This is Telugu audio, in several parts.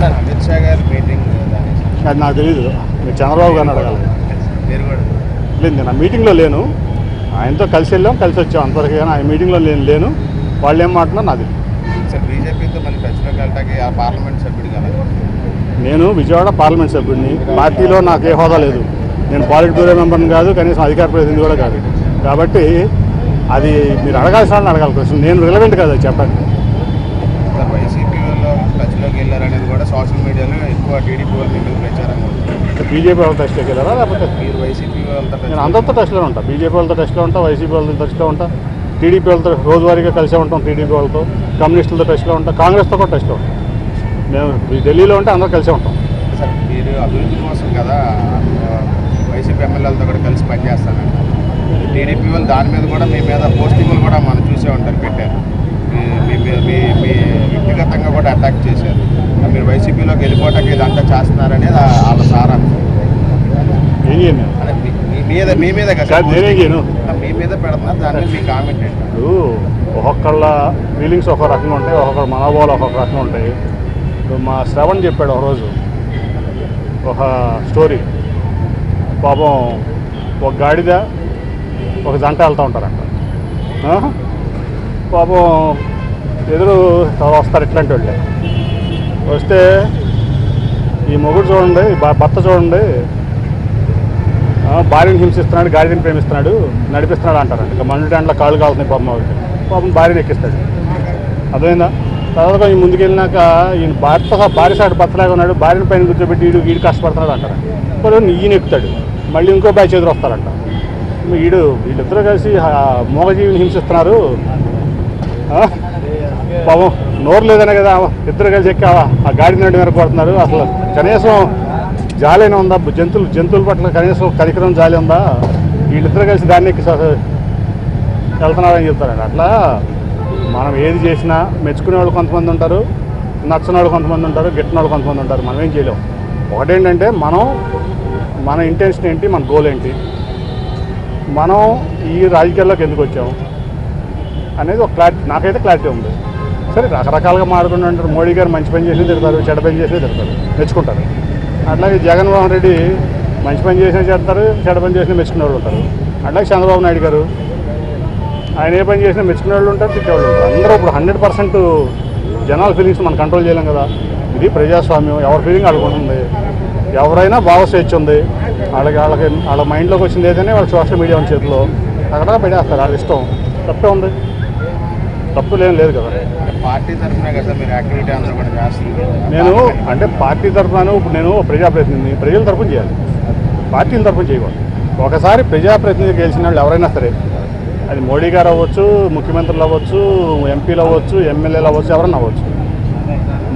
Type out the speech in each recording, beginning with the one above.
సార్ అమిత్ షా గారి మీటింగ్ దాని అది నాకు తెలియదు మీరు చంద్రబాబు గారిని అడగాలి. మీరు కూడా లేదు నేను ఆ మీటింగ్లో లేను. ఆయనతో కలిసి వెళ్ళాం కలిసి వచ్చాం అంతవరకు కానీ ఆయన మీటింగ్లో నేను లేను. వాళ్ళు ఏం మాట్లాడినా నాది సార్ బీజేపీతో మళ్ళీ టచ్లోకి వెళ్ళటానికి ఆ పార్లమెంట్ సభ్యుడు కదా? నేను విజయవాడ పార్లమెంట్ సభ్యుడిని. పార్టీలో నాకు ఏ హోదా లేదు. నేను పాలిట్ బ్యూరో మెంబర్ని కాదు కనీసం అధికార ప్రతినిధి కూడా కాదు. కాబట్టి అది మీరు అడగాల్సిన అడగాలి. క్వశ్చన్ నేను రిలవెంట్ కాదు వైసీపీ టచ్లోకి వెళ్ళారనేది కూడా సోషల్ మీడియాలో ఎక్కువ టీడీపీ వాళ్ళు మీద ప్రచారంగా ఉంది బీజేపీ వాళ్ళ టచ్లోకి వెళ్ళారా లేకపోతే మీరు వైసీపీ వాళ్ళతో నేను అందరితో టచ్లో ఉంటా. బీజేపీ వాళ్ళతో టచ్లో ఉంటా వైసీపీ వాళ్ళతో టచ్లో ఉంటా టీడీపీ వాళ్ళతో రోజువారీగా కలిసే ఉంటాం టీడీపీ వాళ్ళతో కమ్యూనిస్టులతో టచ్లో ఉంటాం కాంగ్రెస్తో కూడా టచ్లో ఉంటాం. మేము ఢిల్లీలో ఉంటే అందరూ కలిసే ఉంటాం. సార్ మీరు అభివృద్ధి కోసం కదా వైసీపీ ఎమ్మెల్యేలతో కూడా కలిసి పనిచేస్తానంట టీడీపీ వాళ్ళు దాని మీద కూడా మీ మీద పోస్టింగ్లు కూడా మనం చూసే ఉంటారు పెట్టారు. మీ- మీ వ్యక్తిగతంగా కూడా అటాక్ చేశారు. మీరు వైసీపీలోకి వెళ్ళిపోవటానికి ఇదంతా చేస్తున్నారనేది వాళ్ళ సారా మీద మీ మీద కదా. మీ మీద పెడుతున్నారు దాని మీ కామెంట్ ఇప్పుడు ఒక్కొక్కళ్ళ ఫీలింగ్స్ ఒక రకంగా ఉంటాయి ఒక్కొక్కళ్ళ మనోభావాలు ఒక్కొక్క రకంగా ఉంటాయి. ఇప్పుడు మా శ్రవణ్ చెప్పాడు ఒక రోజు ఒక స్టోరీ పాపం ఒక గాడిద ఒక జంట వెళ్తూ ఉంటారంట? పాపం ఎదురు వస్తారు ఇట్లాంటి వాళ్ళు. వస్తే ఈ మొగుడు చూడండి భర్త చూడండి. భార్యను హింసిస్తున్నాడు గాడిదని ప్రేమిస్తున్నాడు నడిపిస్తున్నాడు అంటారండి ఇక మండు దాంట్లో కాళ్ళు కాలుతున్నాయి పాపం ఆవిడకి. పాపం భార్యను ఎక్కిస్తాడు. అర్థమైందా? తర్వాత కొంచెం ముందుకెళ్ళినాక ఈయన భర్త భార్య సాటి భర్తలాగా ఉన్నాడు భార్యను పైన కూర్చోబెట్టి వీడు వీడు కష్టపడుతున్నాడు అంటారు. ఇప్పుడు ఈయన ఎక్కుతాడు. మళ్ళీ ఇంకో బ్యాచ్ ఎదురు వస్తారంట వీడు వీళ్ళిద్దరూ కలిసి మోగజీవిని మూగజీవిని హింసిస్తున్నారు. పాపం నోరు లేదనే కదా ఇద్దరు కలిసి ఎక్కావా ఆ గాడి నడి మీద కొడుతున్నారు అసలు కనీసం జాలైనా ఉందా? జంతువులు జంతువుల పట్ల కనీసం కనికరం జాలి ఉందా? వీళ్ళిద్దరు కలిసి దాన్ని ఎక్కి వెళ్తున్నారని చెప్తారండి. అట్లా మనం ఏది చేసినా మెచ్చుకునే వాళ్ళు కొంతమంది ఉంటారు నచ్చని వాళ్ళు కొంతమంది ఉంటారు గిట్టిన వాళ్ళు కొంతమంది ఉంటారు. మనం ఏం చేయలేము ఒకటేంటంటే మనం మన ఇంటెన్షన్ ఏంటి? మన గోల్ ఏంటి? మనం ఈ రాజకీయాల్లోకి ఎందుకు వచ్చాము అనేది ఒక క్లారిటీ నాకైతే క్లారిటీ ఉంది. సరే రకరకాలుగా మారుకుంటుంటారు మోడీ గారు మంచి పని చేసి తిడతారు చెడ్డ పని చేసి తిడతారు మెచ్చుకుంటారు. అట్లాగే జగన్మోహన్ రెడ్డి మంచి పని చేసినా చెడతారు చెడ్డ పని చేసినా మెచ్చుకునే వాళ్ళు ఉంటారు. అట్లాగే చంద్రబాబు నాయుడు గారు ఆయన ఏ పని చేసినా మెచ్చుకునే వాళ్ళు ఉంటారు తిట్టేవాళ్ళు ఉంటారు. అందరూ ఇప్పుడు హండ్రెడ్ పర్సెంట్ జనాల ఫీలింగ్స్ మనం కంట్రోల్ చేయలేం కదా. ఇది ప్రజాస్వామ్యం ఎవరి ఫీలింగ్ అనుకుంటుంది ఎవరైనా భావ స్వేచ్ఛ ఉంది. వాళ్ళకి వాళ్ళకి వాళ్ళ మైండ్లోకి వచ్చింది ఏదైనా వాళ్ళ సోషల్ మీడియా చేతిలో అక్కడ పెట్టేస్తారు. వాళ్ళ ఇష్టం తప్పే ఉంది. తప్పు లేని లేదు కదా. పార్టీ తరఫున కదా మీరు యాక్టివిటీ అందరూ కూడా చేస్తున్నారు. నేను అంటే పార్టీ తరఫున ఇప్పుడు నేను ప్రజాప్రతినిధిని ప్రజల తరఫున చేయాలి. పార్టీల తరఫున చేయకూడదు. ఒకసారి ప్రజాప్రతినిధి గెలిచిన వాళ్ళు ఎవరైనా సరే అది మోడీ గారు అవ్వచ్చు ముఖ్యమంత్రులు అవ్వచ్చు ఎంపీలు అవ్వచ్చు ఎమ్మెల్యేలు అవ్వచ్చు ఎవరైనా అవ్వచ్చు.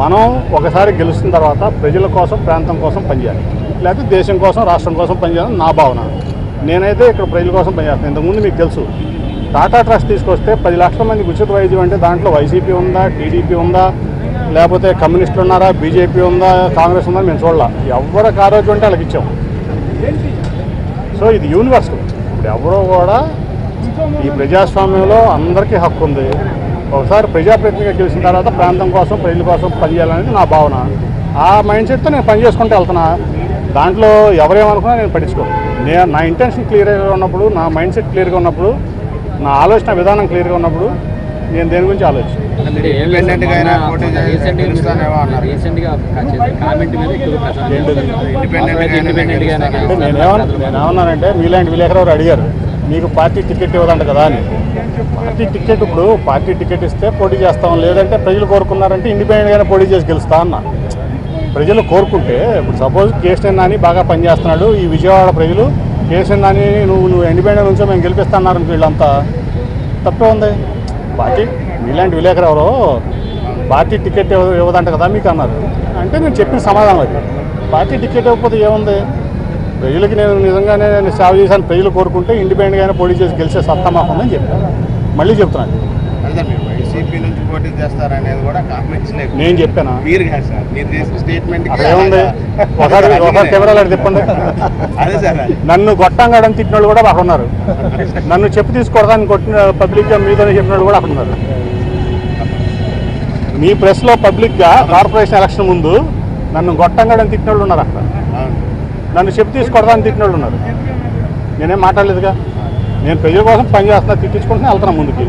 మనం ఒకసారి గెలుస్తున్న తర్వాత ప్రజల కోసం ప్రాంతం కోసం పనిచేయాలి. లేకపోతే దేశం కోసం రాష్ట్రం కోసం పనిచేయాలని నా భావన. నేనైతే ఇక్కడ ప్రజల కోసం పనిచేస్తాను. ఇంతకుముందు మీకు తెలుసు టాటా ట్రస్ట్ తీసుకొస్తే పది లక్షల మందికి ఉచిత వైద్యం అంటే దాంట్లో వైసీపీ ఉందా టీడీపీ ఉందా లేకపోతే కమ్యూనిస్టులు ఉన్నారా బీజేపీ ఉందా కాంగ్రెస్ ఉందా మేము చూడాల. ఎవరికి ఆరోగ్యం అంటే వాళ్ళకి ఇచ్చాం. సో ఇది యూనివర్సల్ ఇప్పుడు ఎవరో కూడా ఈ ప్రజాస్వామ్యంలో అందరికీ హక్కు ఉంది. ఒకసారి ప్రజాప్రతినిధిగా గెలిచిన తర్వాత ప్రాంతం కోసం ప్రజల కోసం పనిచేయాలనేది నా భావన. ఆ మైండ్ సెట్తో నేను పని చేసుకుంటూ వెళ్తున్నా. దాంట్లో ఎవరేమనుకున్నా నేను పట్టించుకోను. నేను నా ఇంటెన్షన్ క్లియర్గా ఉన్నప్పుడు నా మైండ్ సెట్ క్లియర్గా ఉన్నప్పుడు నా ఆలోచన విధానం క్లియర్గా ఉన్నప్పుడు నేను దేని గురించి నేనేమన్నా నేనేమన్నానంటే మీలాంటి విలేకరు అడిగారు? మీకు పార్టీ టికెట్ ఇవ్వదంట కదా అని. పార్టీ టికెట్ ఇప్పుడు పార్టీ టికెట్ ఇస్తే పోటీ చేస్తాం లేదంటే ప్రజలు కోరుకున్నారంటే ఇండిపెండెంట్గానే పోటీ చేసి గెలుస్తా అన్న. ప్రజలు కోరుకుంటే ఇప్పుడు సపోజ్ కేసీఆర్ నాని బాగా పనిచేస్తున్నాడు ఈ విజయవాడ ప్రజలు కేసీఆర్ నాని నువ్వు నువ్వు ఇండిపెండెంట్ నుంచో మేము గెలిపిస్తాన్నారు వీళ్ళంతా. తప్పే ఉంది. పార్టీ మీలాంటి విలేకరు ఎవరో పార్టీ టికెట్ ఇవ్వదంట కదా మీకు అన్నారు. అంటే నేను చెప్పిన సమాధానం అది. పార్టీ టికెట్ ఇవ్వకపోతే ఏముంది? ప్రజలకి నేను నిజంగానే నేను సేవ చేశాను. ప్రజలు కోరుకుంటే ఇండిపెండెంట్గానే పోటీ చేసి గెలిచే సత్తా మాకు చెప్పాను. మళ్ళీ చెప్తున్నాను. వైసీపీ నుంచి పోటీ చేస్తారనేది కూడా కామెంట్స్ నేను చెప్పానా? మీరు కాదు సార్ మీరు చేసిన స్టేట్మెంట్ కెమెరాలు తిప్పండి అదే సార్ నన్ను గొట్టంగాడని తిట్టిన వాళ్ళు కూడా అక్కడ ఉన్నారు. నన్ను చెప్పు తీసుకోవడానికి కొట్టిన పబ్లిక్గా మీదనే చెప్పిన కూడా అక్కడ ఉన్నారు. మీ ప్రెస్లో పబ్లిక్గా కార్పొరేషన్ ఎలక్షన్ ముందు నన్ను గొట్టంగాడని తిట్టిన వాళ్ళు ఉన్నారు అక్కడ. నన్ను చెప్పు తీసి కొడదాని తిట్టిన వాళ్ళు ఉన్నారు. నేనేం మాట్లాడలేదుగా? నేను ప్రజల కోసం పని చేస్తున్నా తిట్టించుకుంటున్నా వెళ్తున్నా ముందుకి.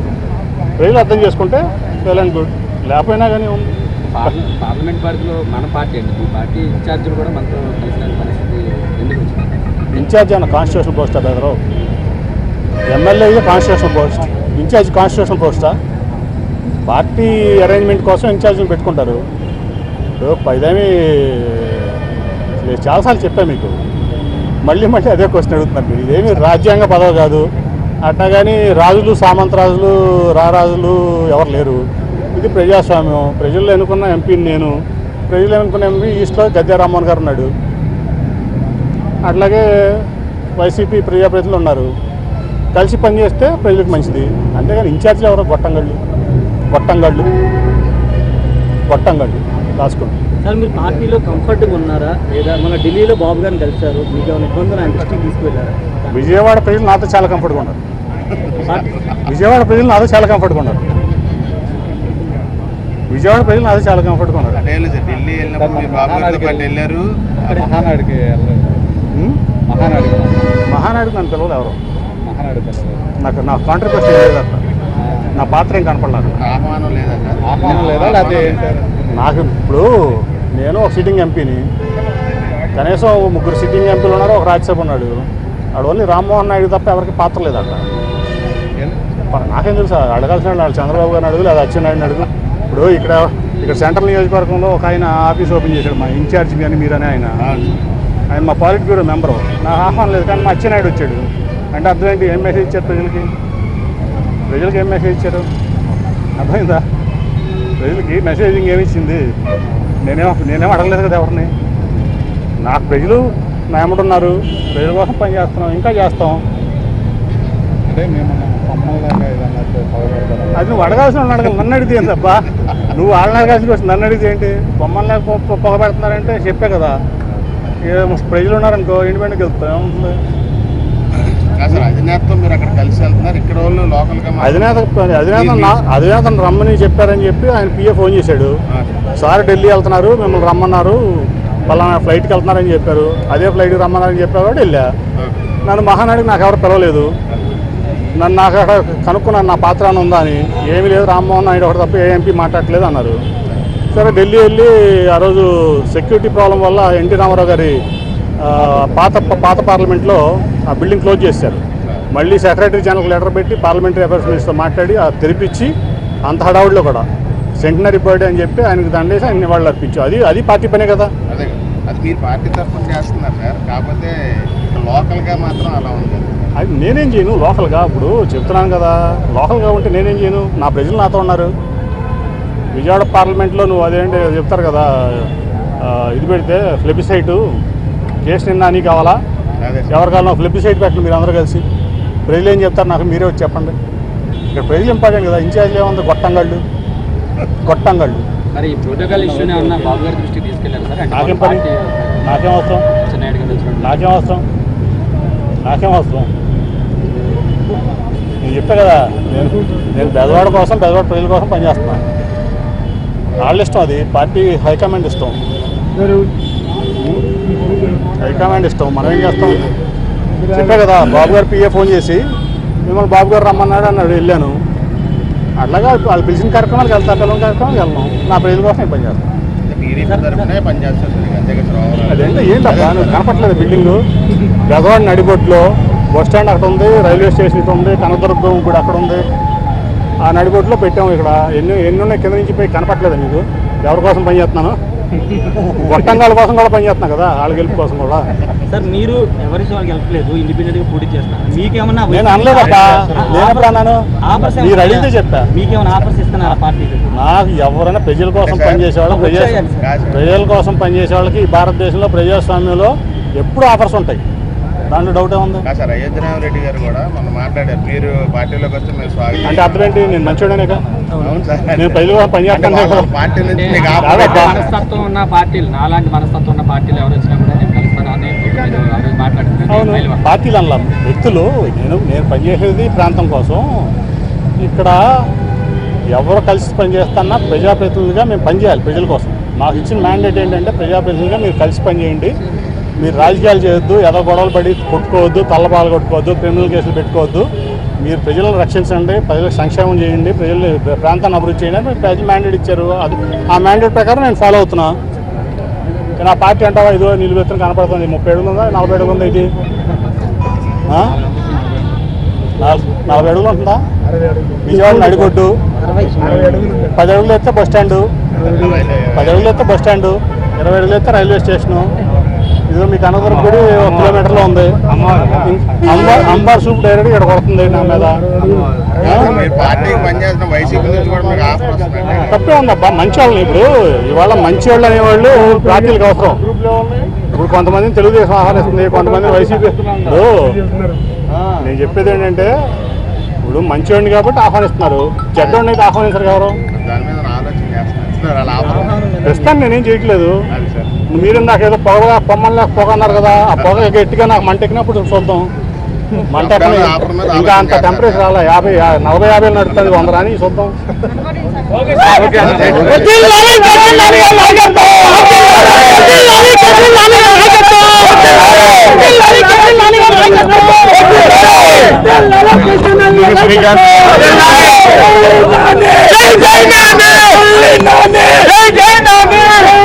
ప్రజలు అర్థం చేసుకుంటే వెల్ అండ్ గుడ్. లేకపోయినా కానీ ఉంది. పార్ల- పార్లమెంట్ పరిధిలో మన పార్టీ అండి. పార్టీ ఇన్ఛార్జీలు కూడా మనతో కలిసిన పరిస్థితి ఎందుకు ఇన్ఛార్జ్ అన్న కాన్స్టిట్యూషన్ పోస్టా బెదరు MLA constitution post incharge constitution పోస్టా party arrangement కోసం ఇన్ఛార్జ్ని పెట్టుకుంటారు. పైదేమి నేను చాలాసార్లు చెప్పాను మీకు. మళ్ళీ మళ్ళీ అదే క్వశ్చన్ అడుగుతున్నారు మీరు. ఇదేమి రాజ్యాంగ పదవి కాదు. అట్లా కానీ రాజులు సామంతరాజులు రారాజులు ఎవరు లేరు. ఇది ప్రజాస్వామ్యం. ప్రజల్లో ఎన్నుకున్న ఎంపీని నేను. ప్రజలు ఎన్నుకున్న ఎంపీ ఈస్ట్లో గద్దె రామ్మోహన్ గారు ఉన్నాడు. అట్లాగే వైసీపీ ప్రజాప్రతినిధులు ఉన్నారు. కలిసి పనిచేస్తే ప్రజలకు మంచిది. అంతేగాని ఇన్ఛార్జ్లు ఎవరో? గొట్టంగళ్ళు. గొట్టంగళ్ళు. గొట్టంగళ్ళు. రాసుకోండి. సార్ మీరు పార్టీలో కంఫర్ట్గా ఉన్నారా? లేదా మన ఢిల్లీలో బాబు గారిని కలిశారు. మీకు ఏమైనా ఇబ్బందులు ఆయన దృష్టికి తీసుకువెళ్ళారా? విజయవాడ ప్రజలు నాతో చాలా కంఫర్ట్గా ఉన్నారు. విజయవాడ ప్రజలు నాతో చాలా కంఫర్ట్గా ఉన్నారు. విజయవాడ ప్రజలు నాతో చాలా కంఫర్ట్గా ఉన్నారు. అంటే వెళ్ళి సార్ ఢిల్లీ వెళ్ళినప్పుడు మీ బాబు గారితో పాటు వెళ్ళారు. మహానాడికి ఉం? మహానాడికి మహానాయుడు నన్ను పిలవదు ఎవరు? మహానాడు నాకు నా కాంట్రిబ్యూషన్ లేదు నా పాత్ర ఏం కనపడలేదు. ఆహ్వానం లేదన్న ఆహ్వానం లేదా లేకపోతే నాకు ఇప్పుడు నేను ఒక సిట్టింగ్ ఎంపీని కనీసం ముగ్గురు సిట్టింగ్ ఎంపీలు ఉన్నారు ఒక రాజ్యసభ ఉన్నాడు. ఆడు ఓన్లీ రామ్మోహన్ నాయుడు తప్ప ఎవరికి పాత్ర లేదు అక్కడ. నాకేం తెలుసు అడగాల్సిన వాళ్ళు చంద్రబాబు గారిని అడుగు లేదా అచ్చెన్నాయుడిని అడుగు. ఇప్పుడు ఇక్కడ ఇక్కడ సెంట్రల్ నియోజకవర్గంలో ఒక ఆయన ఆఫీస్ ఓపెన్ చేశాడు మా ఇన్ఛార్జ్ కానీ మీరనే ఆయన. ఆయన మా పాలిట్ బ్యూరో మెంబరు. నాకు ఆహ్వానం లేదు కానీ మా అచ్చెన్నాయుడు వచ్చాడు. అంటే అర్థం ఏంటి ఏం మెసేజ్ ఇచ్చారు ప్రజలకి? ప్రజలకి ఏం మెసేజ్ ఇచ్చారు? అర్థమైందా? ప్రజలకి మెసేజింగ్ ఏమి ఇచ్చింది? నేనేం నేనేం అడగలేదు కదా ఎవరిని? నాకు ప్రజలు నా ఉన్నారు ప్రజల కోసం పని చేస్తున్నాం ఇంకా చేస్తాం. అంటే మేము అది నువ్వు అడగాల్సిన అడగాలి నన్ను అడిగితే ఏం తప్ప నువ్వు వాళ్ళని అడగాల్సిన క్వశ్చన్ నన్ను అడిగితే ఏంటి? బొమ్మల్ని పొగ పెడుతున్నారంటే చెప్పే కదా. ప్రజలు ఉన్నారనుకో ఇండిపెండెంట్కి వెళ్తాం. సార్ అధినేతతో మీరు అక్కడ కలిసి వెళ్తున్నారు. ఇక్కడ వాళ్ళు లోకల్గా మా- అధినేత అధినేత రమ్మని చెప్పారని చెప్పి ఆయన పిఏ ఫోన్ చేశాడు. సార్. ఢిల్లీ వెళ్తున్నారు మిమ్మల్ని రమ్మన్నారు పలానా ఫ్లైట్కి వెళ్తున్నారని చెప్పారు. అదే ఫ్లైట్కి రమ్మన్నారని చెప్పారు కాబట్టి వెళ్ళా. నన్ను మహానాడికి నాకు ఎవరు పిలవలేదు. నన్ను నాకు అక్కడ కనుక్కున్నాను నా పాత్ర అని ఉందా అని. ఏమీ లేదు రామ్మోహన్ నాయుడు ఒకటి తప్ప ఏ ఎంపీ మాట్లాడలేదు అన్నారు. సరే ఢిల్లీ వెళ్ళి ఆ రోజు సెక్యూరిటీ ప్రాబ్లం వల్ల ఎన్టీ రామారావు గారి పాత పాత పార్లమెంట్లో ఆ బిల్డింగ్ క్లోజ్ చేశారు. మళ్ళీ సెక్రటరీ జనరల్ లెటర్ పెట్టి పార్లమెంటరీ అఫైర్స్ మినిస్టర్ మాట్లాడి ఆ తెరిపించి అంత హడావుడిలో కూడా. సెంటనరీ బర్త్డే అని చెప్పి ఆయనకు దండేసి ఆయన వాళ్ళు అర్పించు అది అది పార్టీ పనే కదా. అదే. అది మీరు పార్టీ తరఫున చేస్తున్నారు సార్. కాకపోతే లోకల్గా మాత్రం అలా ఉంది అది నేనేం చేయను? లోకల్గా? ఇప్పుడు చెప్తున్నాను కదా. లోకల్గా ఉంటే నేనేం చేయను? నా ప్రజలు నాతో ఉన్నారు. విజయవాడ పార్లమెంట్లో నువ్వు అదేంటి చెప్తారు కదా. ఇది పెడితే ఫ్లెబిసైటు. కేసు నిన్న నీ కావాలా. ఎవరి కావాలన్నా ఫ్లెబిసైట్ పెట్టండి మీరు అందరూ కలిసి. ప్రజలు ఏం చెప్తారు నాకు మీరే వచ్చి చెప్పండి. ఇక్కడ ప్రజలు ఇంపార్టెంట్ కదా ఇన్ఛార్జ్ ఏముంది? గొట్టంగళ్ళు. గొట్టంగళ్ళు. నాకేం పని? నాకేం అవసరం? నాకేం అవసరం? నాకేం అవసరం? నేను చెప్పా కదా నేను నేను బెదవాడ కోసం బెదవాడ ప్రజల కోసం పనిచేస్తున్నాను వాళ్ళ ఇష్టం అది. పార్టీ హైకమాండ్ ఇష్టం. హైకమాండ్ ఇష్టం. మనం ఏం చేస్తాం? చెప్పా కదా బాబు గారు పిఏ ఫోన్ చేసి మిమ్మల్ని బాబు గారు రమ్మన్నాడు అన్నాడు వెళ్ళాను. అట్లాగా వాళ్ళు పిలిచిన కార్యక్రమాలకు వెళ్తా పిల్లల కార్యక్రమాలకు వెళ్ళాం. నా ప్రజల కోసం పని చేస్తాం టీడీపీ తరఫునే అదేంటే ఏంటబ్బా నువ్వు కనపట్లేదు బిల్డింగ్? బెదవాడ నడిబొట్టులో బస్ స్టాండ్ అక్కడ ఉంది రైల్వే స్టేషన్ ఇక్కడ ఉంది కనదుర్గం కూడా అక్కడ ఉంది. ఆ నడిబొట్టులో పెట్టాము ఇక్కడ. ఎన్ని ఎన్ని ఉన్నాయి? కింద నుంచి పోయి కనపట్లేదు మీకు ఎవరి కోసం పని చేస్తున్నాను? గొట్టంగాల కోసం కూడా పని చేస్తున్నాను కదా వాళ్ళ గెలుపు కోసం కూడా. సార్ మీరు ఎవరి వాళ్ళకి వెళ్ళట్లేదు ఇండిపెండెంట్గా పోటీ చేస్తున్నారు మీకేమన్నా నేను అనలేదబ్బా. నేను ఎప్పుడు అన్నాను. ఆఫర్స్ మీరు అడిగితే చెప్పా మీకేమైనా ఆఫర్స్ ఇస్తున్నారా పార్టీకి? నాకు ఎవరైనా ప్రజల కోసం పనిచేసేవాళ్ళు ప్రజా వచ్చాయండి సార్. కాదు సార్. ప్రజల కోసం పనిచేసే వాళ్ళకి ఈ భారతదేశంలో ప్రజాస్వామ్యంలో ఎప్పుడు ఆఫర్స్ ఉంటాయి. దాంట్లో డౌట్ ఏముంది? కాదు సార్ అయోధ్యనాథ్ రెడ్డి గారు కూడా మొన్న మాట్లాడారు. మీరు పార్టీలోకి వస్తే మేము స్వాగతం అంటే అర్థం ఏంటి నేను మంచోడనేగా అవును సార్. నేను ప్రజల కోసం పని చేస్తాను పార్టీ నుంచి. మనస్తత్వం ఉన్న పార్టీలు నాలాంటి మనస్తత్వం ఉన్న పార్టీలు ఎవరు వచ్చినా కూడా నేను కలుస్తాను. అని పార్టీలు అనలా వ్యక్తులు నేను నేను పనిచేసేది ప్రాంతం కోసం. ఇక్కడ ఎవరు కలిసి పనిచేస్తున్నా ప్రజాప్రతినిధిగా మేము పనిచేయాలి ప్రజల కోసం. మాకు ఇచ్చిన మ్యాండేట్ ఏంటంటే ప్రజాప్రతినిధిగా మీరు కలిసి పనిచేయండి మీరు రాజకీయాలు చేయొద్దు ఎదో గొడవలు పడి కొట్టుకోవద్దు తల్లబాలు కొట్టుకోవద్దు క్రిమినల్ కేసులు పెట్టుకోవద్దు. మీరు ప్రజలను రక్షించండి ప్రజలకు సంక్షేమం చేయండి ప్రజలు ప్రాంతాన్ని అభివృద్ధి చేయండి మీరు ప్రజలు మ్యాండేట్ ఇచ్చారు. అది ఆ మ్యాండేట్ ప్రకారం నేను ఫాలో అవుతున్నా. నా పార్టీ అంటావా ఇదో నిలువెత్తున కనపడుతుంది ముప్పై ఏడు ఉందా నలభై అడుగులు ఉందా ఇది? నలభై అడుగులు ఉంటుందా? విజయవాడ నడిగొడ్డు పది అడుగులు ఎత్తే బస్ స్టాండు. పది అడుగులు ఎత్తే బస్ స్టాండు. ఇరవై అడుగులు ఎత్తే రైల్వే స్టేషను. ఇదిగో మీకు అనంతరం గుడి ఒక కిలోమీటర్లో ఉంది. అంబార్ అంబార్ సూప్ డైరెక్ట్ ఇక్కడ కొడుతుంది నా మీద. తప్పే ఉందబ్బా మంచి వాళ్ళని ఇప్పుడు. ఇవాళ మంచి వాళ్ళు అనేవాళ్ళు పార్టీలకు అవసరం. ఇప్పుడు కొంతమందిని తెలుగుదేశం ఆహ్వానిస్తుంది కొంతమంది వైసీపీ ఇప్పుడు నేను చెప్పేది ఏంటంటే ఇప్పుడు మంచివాడిని కాబట్టి ఆహ్వానిస్తున్నారు. చెడ్డవాడిని అయితే ఆహ్వానించరు ఎవరు? దాని మీద నా ఆలోచన చేస్తున్నారు అలా ఆఫర్. ప్రస్తుతం నేనేం చేయట్లేదు. మీరు నాకు ఏదో పొగ పొమ్మని పొగ అన్నారు కదా ఆ పొగ గట్టిగా నాకు మంట ఎక్కినప్పుడు చూద్దాం మంట ఇంకా అంత టెంపరేచర్ రాలే యాభై నలభై యాభై నడుస్తుంది వంద రాని చూద్దాం. జై జై నాని! జై జై